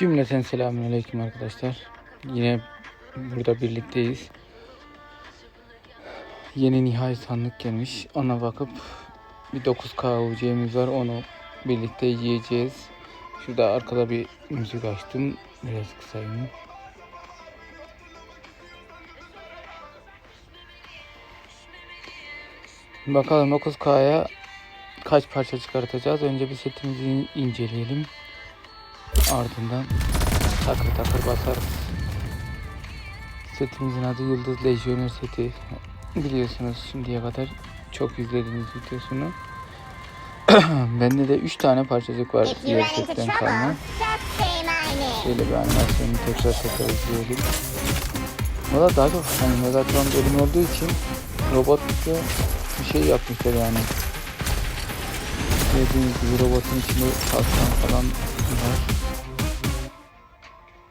Cümleten selamünaleyküm arkadaşlar. Yine burada birlikteyiz. Yeni nihai sandık gelmiş. Ona bakıp bir 9K UC'miz var. Onu birlikte yiyeceğiz. Şurada arkada bir müzik açtım. Biraz kısayım. Bakalım 9K'ya kaç parça çıkartacağız. Önce bir setimizi inceleyelim. Ardından takır takır basarız. Setimizin adı Yıldız Lejyoner seti. Biliyorsunuz şimdiye kadar çok izlediğiniz videosunu. Bende de 3 tane parçacık var diğer setten kalma. Şöyle bir animasyonu tekrar tekrar izleyelim. Valla daha çok hani Megatron bölüm olduğu için robotlu bir şey yapmışlar yani. Dediğiniz gibi robotun içinde kalkan falan var.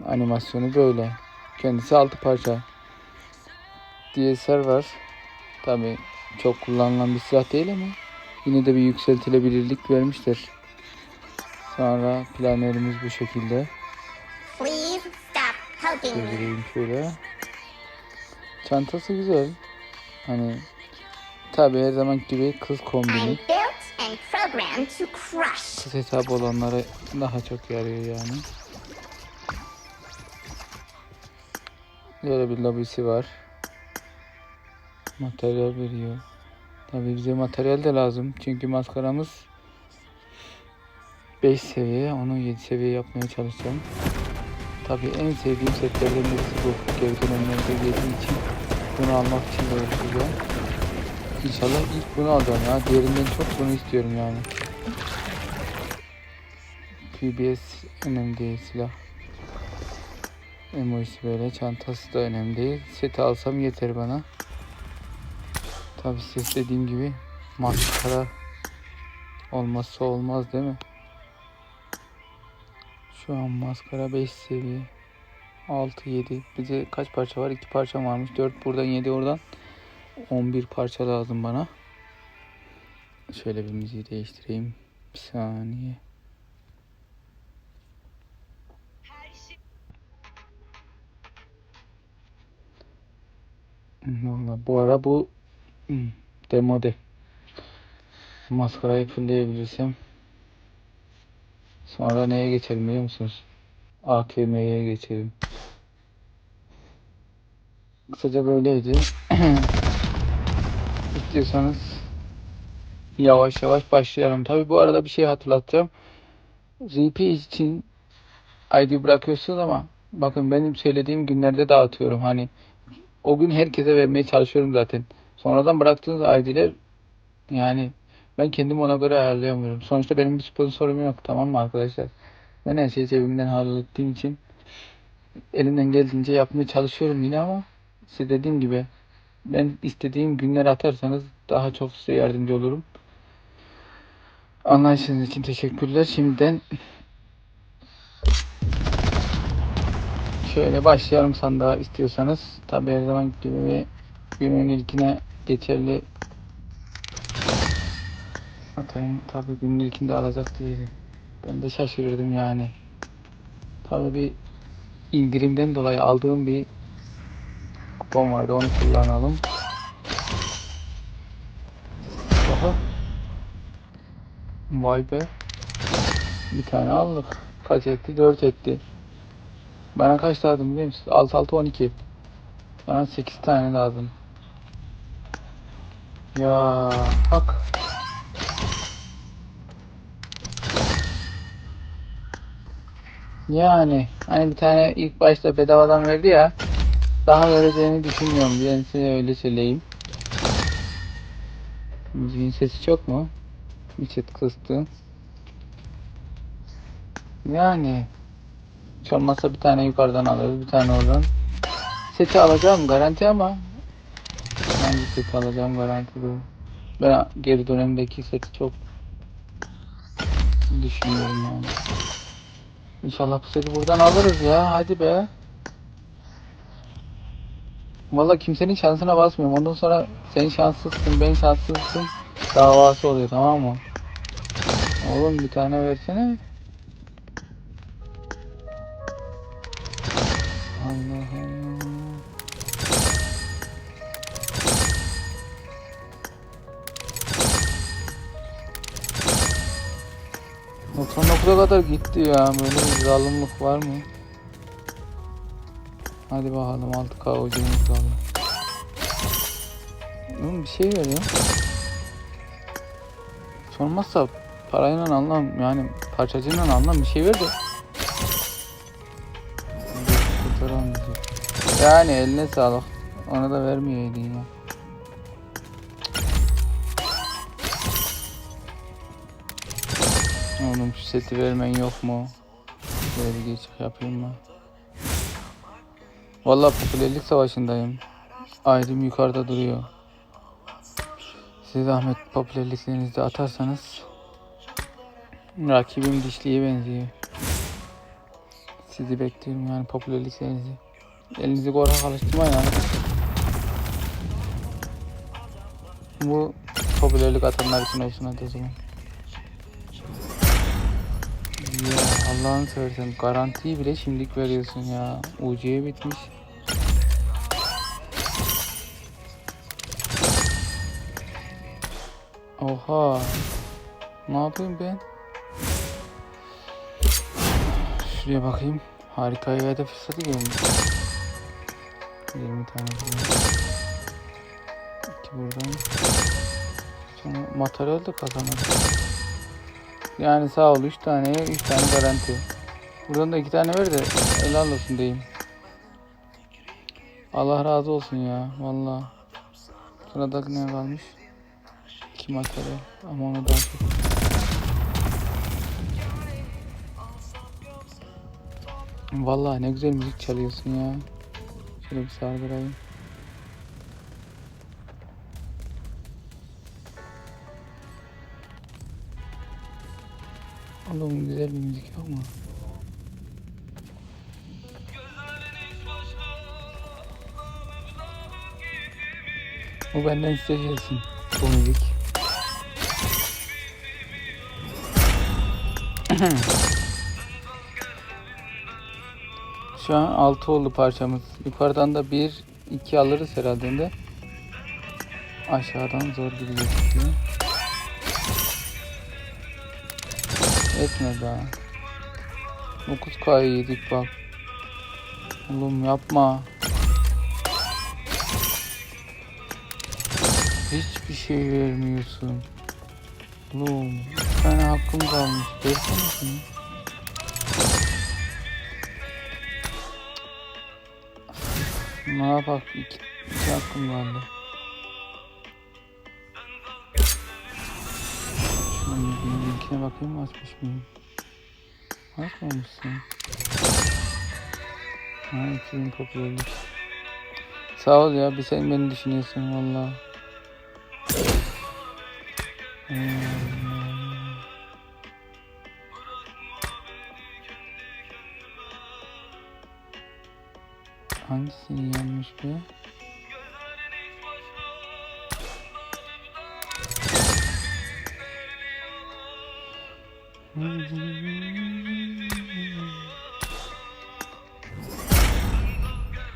Animasyonu böyle. Kendisi altı parça. DSR var. Tabi çok kullanılan bir silah değil ama yine de bir yükseltilebilirlik vermişler. Sonra planörümüz bu şekilde. Çevireyim şöyle. Çantası güzel. Hani tabi her zaman gibi kız kombini. Kız hesabı olanlara daha çok yarıyor yani. Böyle bir lobisi var. Materyal veriyor. Tabi bize materyal de lazım. Çünkü maskaramız 5 seviye. Onu 7 seviye yapmaya çalışacağım. Tabi en sevdiğim setlerden birisi bu. Geri dönemlerde geldiği için bunu almak için uğraşacağım. İnşallah ilk bunu alacağım ya. Diğerinden çok bunu istiyorum yani. PBS önemli değil silah. Emojisi böyle çantası da önemli değil. Seti alsam yeter bana. Tabi ses dediğim gibi maskara olmazsa olmaz değil mi? Şu an maskara 5 seviye. 6 7. Bize kaç parça var? 2 parça varmış. 4 buradan 7 oradan. 11 parça lazım bana. Şöyle bir müziği değiştireyim. Bir saniye. Valla bu ara bu demode. Maskarayı fullleyebilirsem sonra neye geçelim biliyor musunuz? AKM'ye geçelim. Kısaca böyleydi. İstiyorsanız yavaş yavaş başlayalım. Tabi bu arada bir şey hatırlatacağım. RP için ID bırakıyorsunuz ama bakın benim söylediğim günlerde dağıtıyorum. Hani o gün herkese vermeye çalışıyorum zaten. Sonradan bıraktığınız ID'ler yani ben kendim ona göre ayarlayamıyorum. Sonuçta benim bir sponsorum yok tamam mı arkadaşlar? Ben her şeyi cebimden hallettiğim için elimden geldiğince yapmaya çalışıyorum yine ama size dediğim gibi ben istediğim günler atarsanız daha çok size yardımcı olurum. Anlayışınız için teşekkürler. Şimdiden şöyle başlayalım sandığa istiyorsanız. Tabi her zaman gibi günün ilkine geçerli atayım. Tabi günün ilkinde alacak değilim. Ben de şaşırırdım yani. Tabi bir indirimden dolayı aldığım bir kupon vardı onu kullanalım. Aha. Vay be. Bir tane aldık. Kaç etti? 4 etti. Bana kaç lazım biliyor musun? 6 6 12. Bana 8 tane lazım. Ya bak. Yani hani bir tane ilk başta bedavadan verdi ya. Daha vereceğini düşünmüyorum. Ben size öyle söyleyeyim. Müziğin sesi çok mu? Bir çıt kıstı. Yani hiç olmazsa bir tane yukarıdan alırız, bir tane oradan. Seti alacağım garanti ama hangi seti alacağım garanti bu. Ben geri dönemdeki seti çok düşünüyorum yani. İnşallah bu seti buradan alırız ya. Hadi be. Valla kimsenin şansına basmıyorum. Ondan sonra sen şanssızsın, ben şanssızsın davası oluyor tamam mı? Oğlum bir tane versene. Allah Allah. Doksan dokuza kadar gitti ya. Böyle bir zalimlik var mı? Hadi bakalım 6K ucumuz kaldı. Oğlum bir şey ver ya. Sormazsa parayla anlam yani parçacığıyla anlam bir şey ver. Yani eline sağlık. Ona da vermeyeydin ya. Oğlum şu seti vermen yok mu? Şöyle bir geçiş yapayım mı? Vallahi popülerlik savaşındayım. Aydın yukarıda duruyor. Siz zahmet popülerliklerinizi atarsanız rakibim dişliye benziyor. Sizi bekliyorum yani popülerliklerinizi. Elinizi korkak alıştırmayın arkadaşlar. Bu popülerlik atanlar için olsun hadi o zaman. Ya Allah'ını seversen garantiyi bile şimdilik veriyorsun ya. UC'ye bitmiş. Oha. Ne yapayım ben? Şuraya bakayım. Harika yerde fırsatı gelmiş. 20 tane buradan. 2 buradan. Sonra materyal de kazanır. Yani sağ ol 3 taneye 3 tane garanti. Buradan da 2 tane ver de helal olsun diyeyim. Allah razı olsun ya valla. Sıradaki ne kalmış? 2 materyal ama onu daha çok. Valla ne güzel müzik çalıyorsun ya. Şöyle bir sardırayım. Oğlum güzel bir müzik yok mu? Bu benden size gelsin. Bu müzik. Şu an 6 oldu parçamız. Yukarıdan da 1 2 alırız herhalde de. Aşağıdan zor gibi gözüküyor. Etme be. 9K'yı yedik bak. Oğlum yapma. Hiçbir şey vermiyorsun. Oğlum bir tane hakkım kalmış. Versene şunu. Ne yapak? İki, iki hakkım kaldı. Şunun linkine bakayım mı açmış mıyım? Açmamışsın. Ha 2000 popülerlik. Sağ ol ya bir sen beni düşünüyorsun valla. Hmm. Hangisini yanmış be?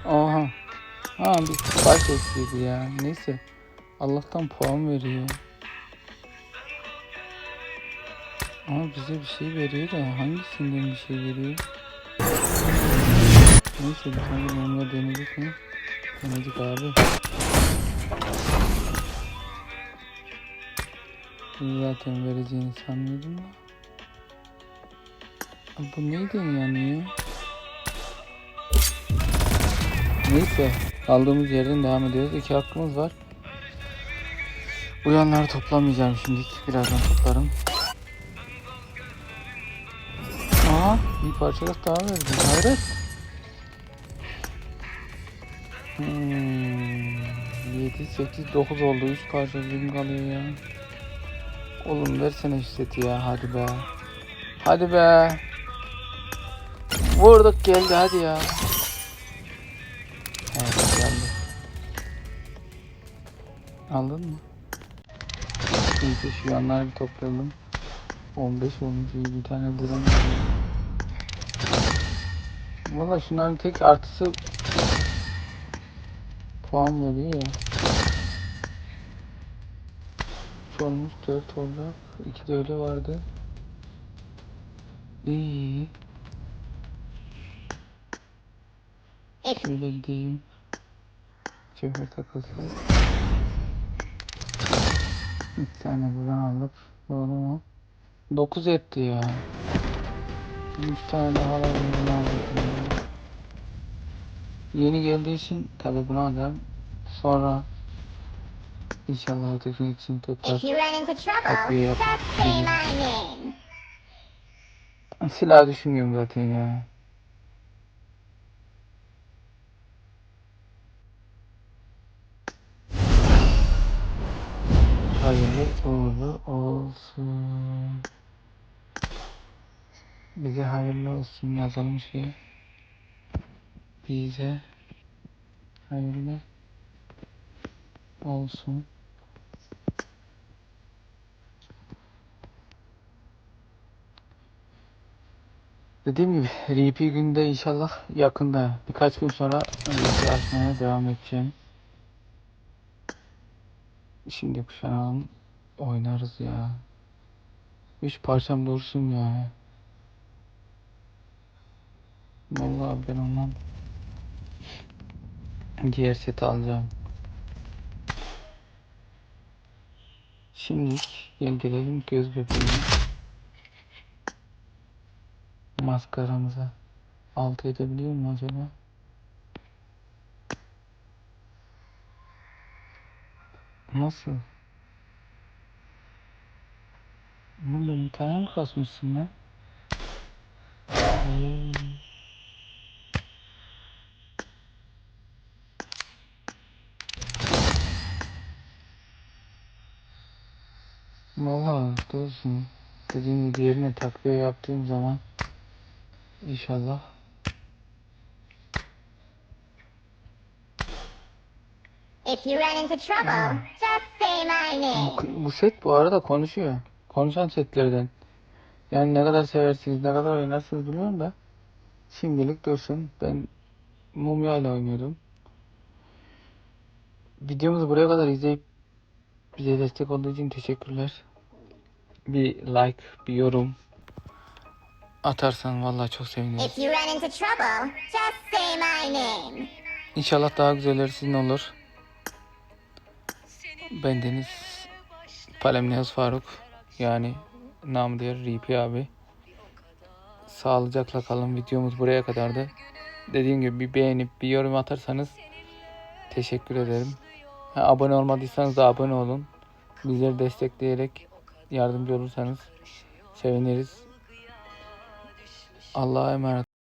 Oha. Ha bir baş eksiydi ya. Neyse. Allah'tan puan veriyor. Ama bize bir şey veriyor da hangisinden bir şey veriyor? Neyse bir tane onunla denedik mi? Denedik abi. Zaten vereceğini sanmıyordum da. Bu neyden yanıyor? Neyse. Aldığımız yerden devam ediyoruz. İki hakkımız var. Bu yanları toplamayacağım şimdilik. Birazdan toplarım. Aha bir parçalık daha verdi. Hayret. Hmm, 7, 8, 9 oldu. 3 parça bizim kalıyor ya. Oğlum versene şu seti ya. Hadi be. Hadi be. Vurduk geldi hadi ya. Evet geldi. Aldın mı? Neyse şu yanları bir toplayalım. 15 olmuş iyi bir tane geliyor. Valla şunların tek artısı puan veriyor ya. Olmuş 4 olacak. 2 de öyle vardı. İyi. Şöyle gideyim. Şoför takılsın. Bir tane buradan alıp doğru mu? 9 etti ya. 3 tane daha var bundan aldım. Yeni geldiği için tabi bunu alacağım. Sonra inşallah öteki için tekrar Takviye name. silah düşünüyorum zaten ya. Hayırlı uğurlu olsun. Bize hayırlı olsun yazalım şeye. Bize hayırlı olsun. Dediğim gibi RP günde inşallah yakında birkaç gün sonra açmaya devam edeceğim. Şimdi kuşağım oynarız ya. Üç parçam dursun ya. Vallahi ben ondan diğer seti alacağım. Şimdi gel gelelim göz bebeğine. Maskaramıza. Alt edebiliyor mu acaba? Nasıl? Oğlum mi kasmışsın lan? Valla dursun. Dediğim gibi diğerine takviye yaptığım zaman inşallah If you run into trouble, just say my name. Bu, bu set bu arada konuşuyor. Konuşan setlerden. Yani ne kadar seversiniz, ne kadar oynarsınız bilmiyorum da. Şimdilik dursun. Ben Mumya ile oynuyorum. Videomuzu buraya kadar izleyip bize destek olduğu için teşekkürler. Bir like, bir yorum atarsan vallahi çok seviniriz. Trouble. İnşallah daha güzelleri sizin olur. Ben Deniz Palemniyaz Faruk. Yani namı diğer RP abi. Sağlıcakla kalın. Videomuz buraya kadardı. Dediğim gibi bir beğenip bir yorum atarsanız teşekkür ederim. Ha, abone olmadıysanız da abone olun. Bizleri destekleyerek yardımcı olursanız seviniriz. Allah'a emanet